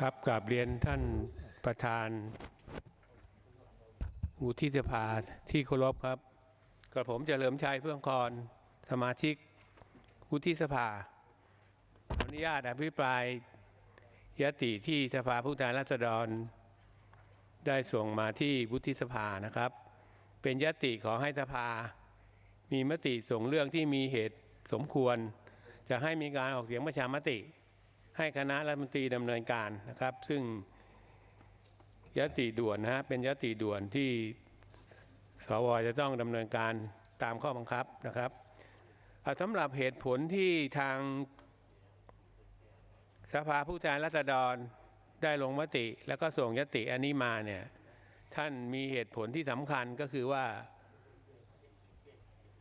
ครับกราบเรียนท่านประธานวุฒิสภาที่เคารพครับกระผมจเฉลิมชัยเฟื่องคอนสมาชิกวุฒิสภาขออนุญาตอภิปรายยติที่สภาผู้แทนราษฎร ได้ส่งมาที่วุฒิสภานะครับ เป็นยติขอให้สภา มีมติส่งเรื่องที่มีเหตุสมควร จะให้มีการออกเสียงประชามติ ให้คณะรัฐมนตรีดำเนินการนะครับ ซึ่งยติด่วนนะฮะเป็นยติด่วนที่สวจะต้องดำเนินการตามข้อบังคับนะครับสำหรับเหตุผลที่ทางสภาผู้แทนราษฎรได้ลงมติ แล้วก็ส่งยติอันนี้มาเนี่ยท่านมีเหตุผลที่สำคัญก็คือว่า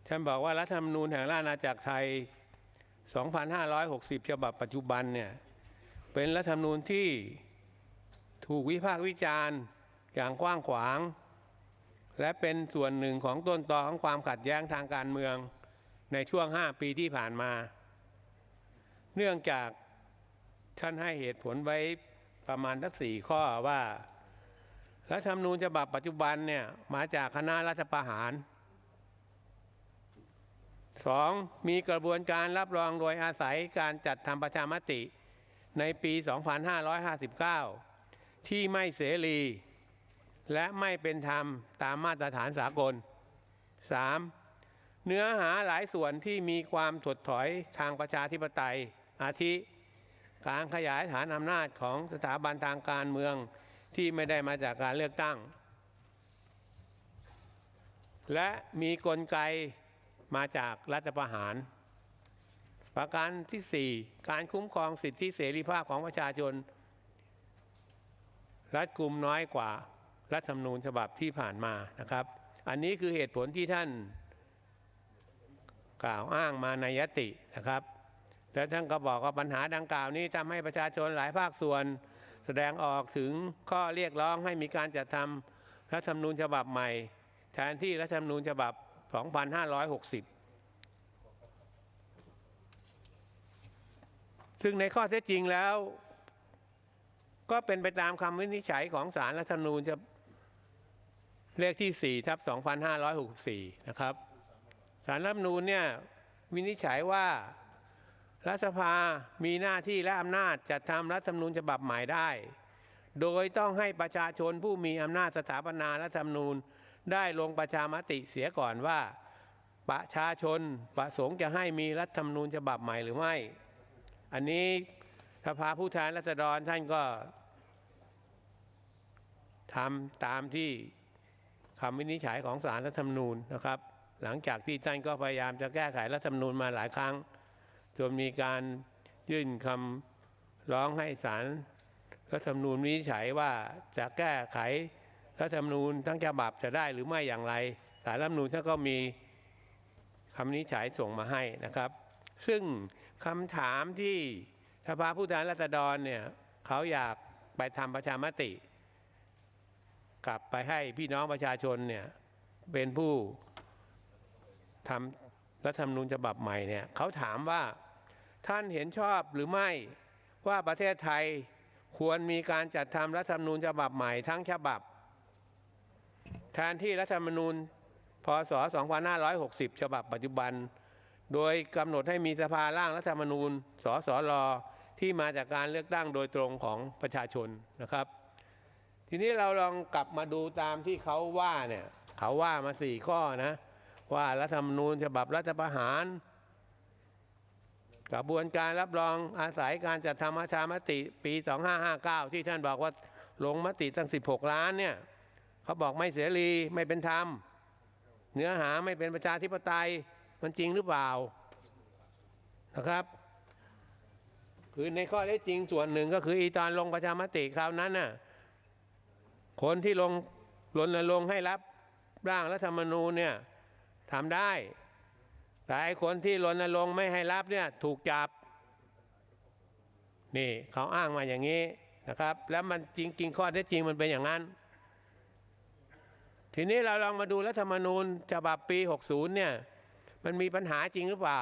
ท่านบอกว่ารัฐธรรมนูญแห่งราชอาณาจักรไทย 2560 ฉบับปัจจุบันเนี่ยเป็นรัฐธรรมนูญที่ถูกวิพากษ์วิจารณ์อย่างกว้างขวาง และเป็นส่วนหนึ่งของต้นตอของความขัดแย้งทางการเมืองในช่วง 5 ปีที่ผ่านมา เนื่องจากท่านให้เหตุผลไว้ประมาณทักสี่ข้อว่า รัฐธรรมนูญฉบับปัจจุบันเนี่ยมาจากคณะรัฐประหาร สองมีกระบวนการรับรองโดยอาศัยการจัดทำประชามติในปี 2559 ที่ไม่เสรี และไม่เป็นธรรมตามมาตรฐานสากล 3. เนื้อหาหลายส่วนที่มีความถดถอยทางประชาธิปไตย อาทิ การขยายฐานอำนาจของสถาบันทางการเมืองที่ไม่ได้มาจากการเลือกตั้ง และมีกลไก มาจากรัฐประหาร ประการที่ 4 การคุ้มครองสิทธิเสรีภาพของประชาชน รัดกุมน้อยกว่ารัฐธรรมนูญฉบับที่ผ่านมานะครับ อันนี้คือเหตุผลที่ท่านกล่าวอ้างมาในยตินะครับ และท่านก็บอกว่าปัญหาดังกล่าวนี้ทำให้ประชาชนหลายภาคส่วน แสดงออกถึงข้อเรียกร้องให้มีการจัดทำรัฐธรรมนูญฉบับใหม่ แทนที่รัฐธรรมนูญฉบับ 2560 ซึ่งในข้อเท็จจริงแล้ว ก็เป็นไปตามคำวินิจฉัยของสารรัฐธรรมนูญจะเลขที่ 4 ทับ 2564 นะครับสารรัฐธรรมนูญเนี่ยวินิจฉัยว่ารัฐสภามีหน้าที่และอำนาจจัดทำรัฐธรรมนูญฉบับใหม่ได้ โดยต้องให้ประชาชนผู้มีอำนาจสถาปนารัฐธรรมนูญ ได้ลงประชามติเสียก่อนว่า ประชาชนประสงค์จะให้มีรัฐธรรมนูญฉบับใหม่หรือไม่ อันนี้สภาผู้แทนราษฎรท่านก็ทำตามที่คำวินิจฉัยของสารรัฐธรรมนูญนะครับ หลังจากที่ท่านก็พยายามจะแก้ไขรัฐธรรมนูญมาหลายครั้งจนมีการยื่นคำร้องให้ศาลรัฐธรรมนูญวินิจฉัยว่าจะแก้ไข รัฐธรรมนูญทั้งฉบับจะได้หรือไม่อย่างไรศาลรัฐธรรมนูญท่านก็มีคำนิจฉัยส่งมาให้นะครับ ซึ่งคำถามที่สภาผู้แทนราษฎรเนี่ยเขาอยากไปทำประชามติ กลับไปให้พี่น้องประชาชนเนี่ยเป็นผู้ทำรัฐธรรมนูญฉบับใหม่เนี่ยเขาถามว่าท่านเห็นชอบหรือไม่ว่าประเทศไทยควรมีการจัดทำรัฐธรรมนูญฉบับใหม่ทั้งฉบับ แทนที่รัฐธรรมนูญพศ 2560 ฉบับปัจจุบัน โดยกำหนดให้มีสภาร่างรัฐธรรมนูญ สสรที่มาจากการเลือกตั้งโดยตรงของประชาชนนะครับ ทีนี้เราลองกลับมาดูตามที่เขาว่าเนี่ยเขาว่ามาสี่ข้อนะว่ารัฐธรรมนูญฉบับรัฐประหาร กระบวนการรับรองอาศัยการจัดทำประชามติปี 2559 ที่ท่านบอกว่าลงมติตั้ง 16 ล้านเนี่ย เขาบอกไม่เสรีไม่เป็นธรรม เนื้อหาไม่เป็นประชาธิปไตยมันจริงหรือเปล่านะครับ คือในข้อเท็จริงส่วนหนึ่งก็คืออีตอนลงประชามติคราวนั้นน่ะคนที่ลงรณรงค์ให้รับร่างรัฐธรรมนูญเนี่ยทำได้ แต่ไอ้คนที่รณรงค์ไม่ให้รับเนี่ยถูกจับ นี่เขาอ้างมาอย่างนี้นะครับ แล้วมันจริงๆข้อเท็จจริงมันเป็นอย่างนั้น ทีนี้เราลองมาดูรัฐธรรมนูญฉบับปี 60 เนี่ย มันมีปัญหาจริงหรือเปล่า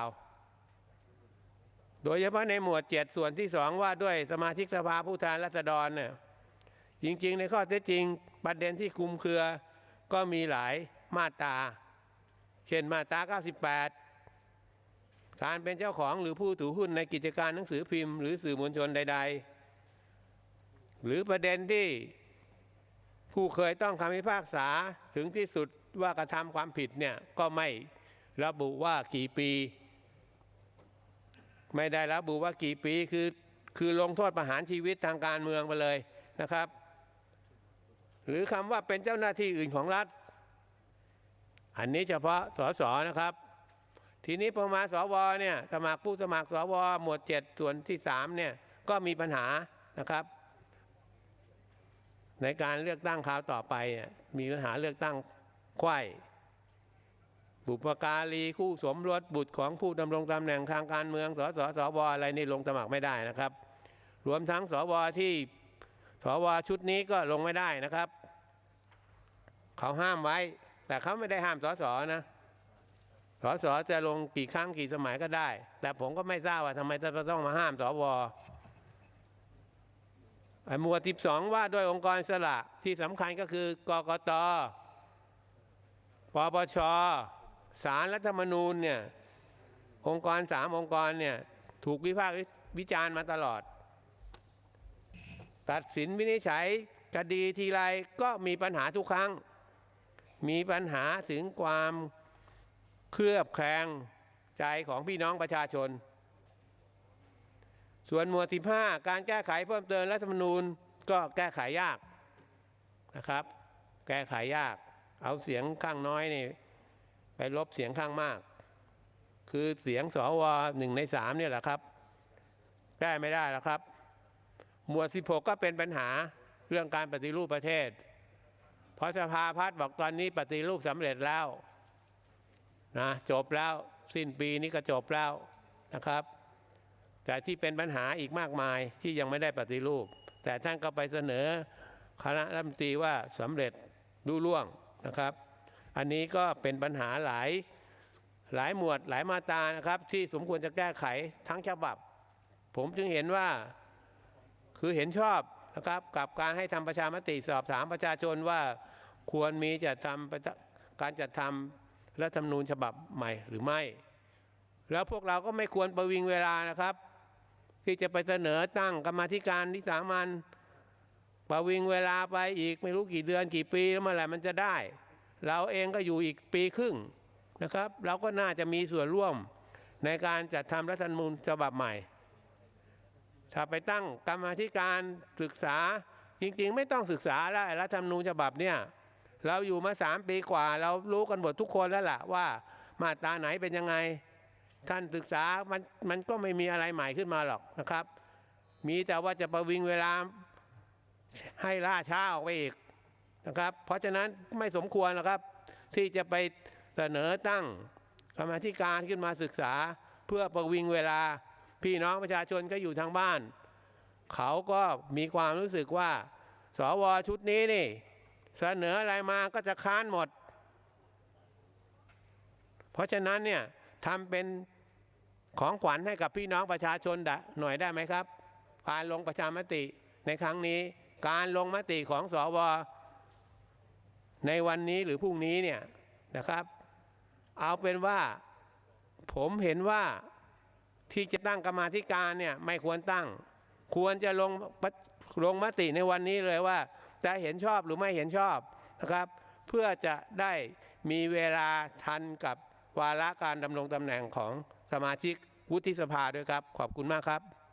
โดยเฉพาะในหมวดเจ็ดส่วนที่สองว่าด้วยสมาชิกสภาผู้แทนราษฎรเนี่ยจริง ๆ ในข้อเท็จจริงประเด็นที่คุมเครือก็มีหลายมาตรา เช่นมาตรา 98 การเป็นเจ้าของหรือผู้ถือหุ้นในกิจการหนังสือพิมพ์หรือสื่อมวลชนใด ๆ หรือประเด็นที่ ผู้เคยต้องคำพิพากษาถึงที่สุดว่ากระทำความผิดเนี่ยก็ไม่ระบุว่ากี่ปี ไม่ได้ระบุว่ากี่ปีคือคือลงโทษประหารชีวิตทางการเมืองไปเลยนะครับ หรือคำว่าเป็นเจ้าหน้าที่อื่นของรัฐ อันนี้เฉพาะสสนะครับ ทีนี้พอมาสวเนี่ยสมัครผู้สมัครสวหมวดเจ็ดส่วนที่สามเนี่ยก็มีปัญหานะครับ ในการเลือกตั้งคราวต่อไปเนี่ยมีปัญหาเลือกตั้งไขว้บุปการีคู่สมรสบุตรของผู้ดำรงตำแหน่งทางการเมืองสสสวอะไรนี่ลงสมัครไม่ได้นะครับ รวมทั้งสวที่สวชุดนี้ก็ลงไม่ได้นะครับ เขาห้ามไว้ แต่เขาไม่ได้ห้ามสสนะสสจะลงกี่ครั้งกี่สมัยก็ได้ แต่ผมก็ไม่ทราบว่าทำไมจะต้องมาห้ามสว หมวด12ว่าด้วยองค์กรสระที่สำคัญก็คือกกตปปชสารรัฐธรรมนูญเนี่ยองค์กรสามองค์กรเนี่ยถูกวิพากษ์วิจารณ์มาตลอด ตัดสินวินิจฉัยคดีทีไรก็มีปัญหาทุกครั้ง มีปัญหาถึงความเคลือบแคลงใจของพี่น้องประชาชน ส่วนหมวด15 การแก้ไขเพิ่มเติมรัฐธรรมนูญก็แก้ไขยากนะครับ แก้ไขยาก เอาเสียงข้างน้อยนี่ไปลบเสียงข้างมาก คือเสียงสวหนึ่งในสามเนี่ยแหละครับแก้ไม่ได้แล้วครับ หมวด 16 ก็เป็นปัญหาเรื่องการปฏิรูปประเทศ เพราะสภาพัฒน์บอกตอนนี้ปฏิรูปสำเร็จแล้วนะจบแล้วสิ้นปีนี้ก็จบแล้วนะครับ แต่ที่เป็นปัญหาอีกมากมายที่ยังไม่ได้ปฏิรูป แต่ท่านก็ไปเสนอคณะรัฐมนตรีว่าสำเร็จรุ่ล่วงนะครับ อันนี้ก็เป็นปัญหาหลายหลายหมวดหลายมาตรานะครับ ที่สมควรจะแก้ไขทั้งฉบับ ผมจึงเห็นว่าคือเห็นชอบนะครับกับการให้ทำประชามติสอบถามประชาชนว่าควรมีจะทำประการจัดทำรัฐธรรมนูญฉบับใหม่หรือไม่ แล้วพวกเราก็ไม่ควรประวิงเวลานะครับ ที่จะไปเสนอตั้งกรรมธิการวิสามันประวิงเวลาไปอีกไม่รู้กี่เดือนกี่ปีแล้วเมื่อไหร่มันจะได้ เราเองก็อยู่อีกปีครึ่งนะครับ เราก็น่าจะมีส่วนร่วมในการจัดทำรัฐธรรมนูญฉบับใหม่ ถ้าไปตั้งกรรมธิการศึกษาจริงๆ ไม่ต้องศึกษาแล้วรัฐธรรมนูญฉบับเนี่ยเราอยู่มาสามปีกว่า เรารู้กันหมดทุกคนแล้วล่ะว่ามาตราไหนเป็นยังไง ท่านศึกษามันมันก็ไม่มีอะไรใหม่ขึ้นมาหรอกนะครับ มีแต่ว่าจะประวิงเวลาให้ล่าช้าออกไปอีกนะครับ เพราะฉะนั้นไม่สมควรนะครับ ที่จะไปเสนอตั้งกรรมาธิการขึ้นมาศึกษา เพื่อประวิงเวลาพี่น้องประชาชนก็อยู่ทางบ้าน เขาก็มีความรู้สึกว่า สวชุดนี้นี่ เสนออะไรมาก็จะค้านหมด เพราะฉะนั้นเนี่ย ทำเป็นของขวัญให้กับพี่น้องประชาชนหน่อยได้ไหมครับ การลงประชามติในครั้งนี้ การลงมติของสวในวันนี้หรือพรุ่งนี้เนี่ยนะครับ เอาเป็นว่าผมเห็นว่าที่จะตั้งกรรมาธิการเนี่ยไม่ควรตั้ง ควรจะลงลงมติในวันนี้เลยว่า จะเห็นชอบหรือไม่เห็นชอบนะครับ เพื่อจะได้มีเวลาทันกับ วาระการดำรงตำแหน่งของสมาชิกวุฒิสภาด้วยครับ ขอบคุณมากครับ